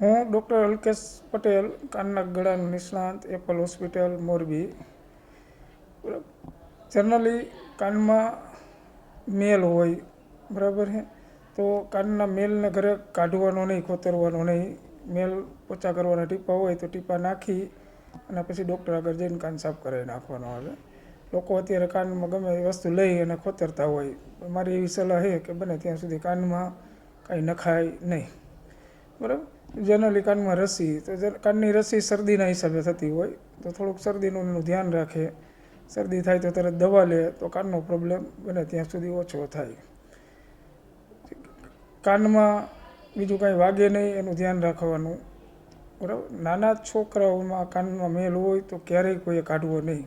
હું ડૉક્ટર અલ્કેશ પટેલ, કાનના ગળાનો નિષ્ણાંત, એપલ હોસ્પિટલ, મોરબી. જનરલી કાનમાં મેલ હોય, બરાબર છે? તો કાનના મેલને ઘરે કાઢવાનો નહીં, કોતરવાનો નહીં. મેલ પોચા કરવાના ટીપા હોય તો ટીપા નાખી અને પછી ડૉક્ટર આગળ જઈને કાન સાફ કરાવી નાખવાનો આવે. લોકો અત્યારે કાનમાં ગમે એ વસ્તુ લઈ અને ખોતરતા હોય. મારી એવી સલાહ છે કે બને ત્યાં સુધી કાનમાં કાંઈ નખાય નહીં. બરાબર? જનરલી કાનમાં રસી, તો કાનની રસી શરદીના હિસાબે થતી હોય, તો થોડુંક શરદીનું એનું ધ્યાન રાખે. શરદી થાય તો તરત દવા લે, તો કાનનો પ્રોબ્લેમ બને ત્યાં સુધી ઓછો થાય. કાનમાં બીજું કાંઈ વાગે નહીં, એનું ધ્યાન રાખવાનું. બરાબર? નાના છોકરાઓમાં કાનમાં મેલ હોય તો ક્યારેય કોઈએ કાઢવો નહીં.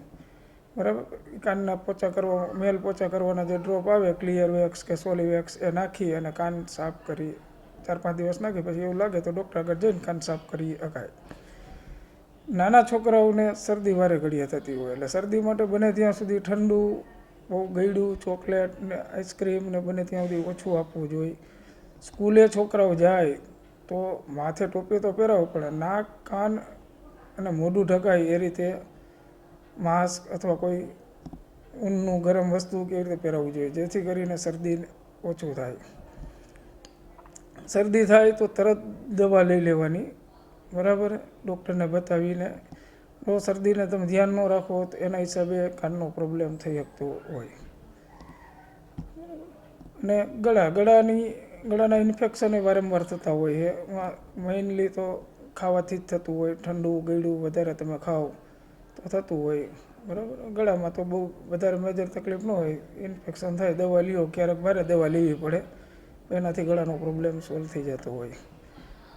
બરાબર? કાનના પોચા કરવા, મેલ પોચા કરવાના જે ડ્રોપ આવે ક્લિયર વેક્સ કે સોલી વેક્સ એ નાખી અને કાન સાફ કરી ચાર પાંચ દિવસ નાખી પછી એવું લાગે તો ડૉક્ટર આગળ જઈને કાન સાફ કરી શકાય. નાના છોકરાઓને શરદી વારે ઘડીએ થતી હોય, એટલે શરદી માટે બને ત્યાં સુધી ઠંડુ, બહુ ગળ્યું, ચોકલેટ ને આઈસ્ક્રીમ ને બને ત્યાં સુધી ઓછું આપવું જોઈએ. સ્કૂલે છોકરાઓ જાય તો માથે ટોપી તો પહેરાવવું પડે નાક, કાન અને મોઢું ઢકાય એ રીતે માસ્ક અથવા કોઈ ઊનનું ગરમ વસ્તુ કેવી રીતે પહેરાવવું જોઈએ? જેથી કરીને શરદી ઓછું થાય. શરદી થાય તો તરત દવા લઈ લેવાની. બરાબર? ડૉક્ટરને બતાવીને જો શરદીને તમે ધ્યાન ન રાખો તો એના હિસાબે કાનનો પ્રોબ્લેમ થઈ શકતો હોય. અને ગળા, ગળાની, ગળાના ઇન્ફેક્શન એ વારંવાર થતા હોય એમાં મેઇનલી તો ખાવાથી જ થતું હોય. ઠંડુ, ગળ્યું વધારે તમે ખાઓ તો થતું હોય. બરાબર? ગળામાં તો બહુ વધારે મેજર તકલીફ ન હોય. ઇન્ફેક્શન થાય, દવા લ્યો, ક્યારેક ભારે દવા લેવી પડે. એનાથી ગળાનો પ્રોબ્લેમ સોલ્વ થઈ જતો હોય.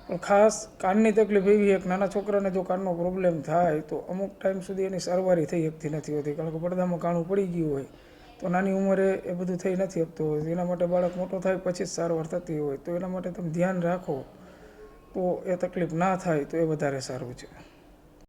પણ ખાસ કાનની તકલીફ એવી એક નાના છોકરાને જો કાનનો પ્રોબ્લેમ થાય તો અમુક ટાઈમ સુધી એની સારવારી થઈ શકતી નથી હોતી. કારણ કે પડદામાં કાણું પડી ગયું હોય તો નાની ઉંમરે એ બધું થઈ નથી શકતું હોય. એના માટે બાળક મોટો થાય પછી જ સારવાર થતી હોય. તો એના માટે તમે ધ્યાન રાખો. તો એ તકલીફ ના થાય તો એ વધારે સારું છે.